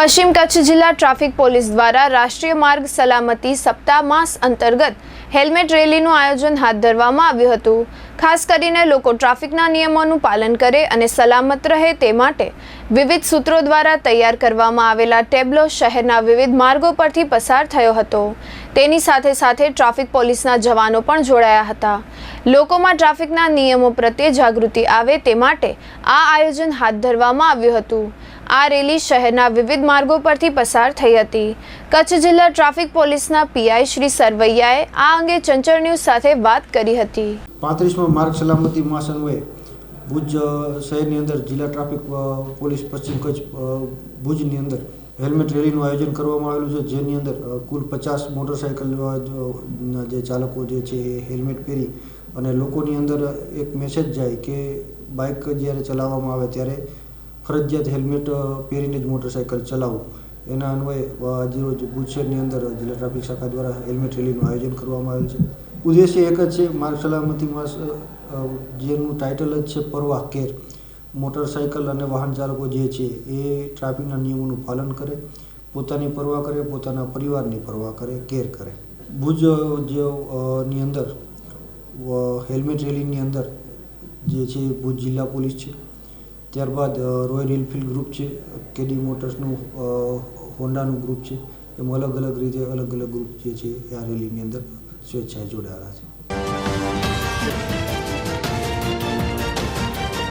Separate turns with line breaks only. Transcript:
પશ્ચિમ કચ્છ જિલ્લા traffic police દ્વારા રાષ્ટ્રીય માર્ગ સલામતી સપ્તાહ માસ અંતર્ગત હેલ્મેટ રેલીનું આયોજન હાથ ધરવામાં આવ્યું હતું. ખાસ કરીને લોકો ટ્રાફિકના નિયમોનું પાલન કરે અને સલામત રહે તે માટે વિવિધ સૂત્રો દ્વારા તૈયાર કરવામાં આવેલા ટેબ્લો શહેરના વિવિધ માર્ગો પરથી પસાર થયો હતો. તેની સાથે સાથે ટ્રાફિક પોલીસના જવાનો પણ જોડાયા હતા. લોકોમાં ટ્રાફિકના નિયમો પ્રત્યે જાગૃતિ આવે તે માટે આ આયોજન હાથ ધરવામાં આવ્યું હતું. આ રેલી શહેરના વિવિધ માર્ગો પરથી પસાર થઈ હતી. કચ્છ જિલ્લા ટ્રાફિક પોલીસના પીઆઈ શ્રી સરવૈયાએ આ અંગે ચંચળ ન્યૂઝ સાથે વાત કરી હતી.
પાંત્રીસમો માર્ગ સલામતી મહાસંઘે ભુજ શહેરની અંદર જિલ્લા ટ્રાફિક પોલીસ પશ્ચિમ કચ્છ ભુજની અંદર હેલ્મેટ રેલીનું આયોજન કરવામાં આવેલું છે, જેની અંદર કુલ પચાસ મોટરસાઇકલ જે ચાલકો જે છે એ હેલ્મેટ પહેરી અને લોકોની અંદર એક મેસેજ જાય કે બાઇક જ્યારે ચલાવવામાં આવે ત્યારે ફરજિયાત હેલ્મેટ પહેરીને જ મોટરસાઇકલ ચલાવવું એના અન્વયે આજે રોજ ભુજ અંદર જિલ્લા ટ્રાફિક શાખા દ્વારા હેલ્મેટ રેલીનું આયોજન કરવામાં આવેલ છે. ઉદ્દેશ્ય એક જ છે, માર્ગ સલામતી માસ જેનું ટાઇટલ જ છે પરવાહ કેર. મોટરસાઇકલ અને વાહન ચાલકો જે છે, એ ટ્રાફિકના નિયમોનું પાલન કરે, પોતાની પરવા કરે, પોતાના પરિવારની પરવા કરે, કેર કરે. ભુજ જે ની અંદર હેલ્મેટ રેલીની અંદર જે છે, ભુજ જિલ્લા પોલીસ છે ત્યારબાદ રોયલ એનફિલ્ડ ગ્રુપ છે કેડી મોટર્સનું હોન્ડાનું ગ્રુપ છે, એમ અલગ અલગ રીતે અલગ અલગ ગ્રુપ જે છે આ રેલીની અંદર સ્વેચ્છાએ જોડાયેલા છે.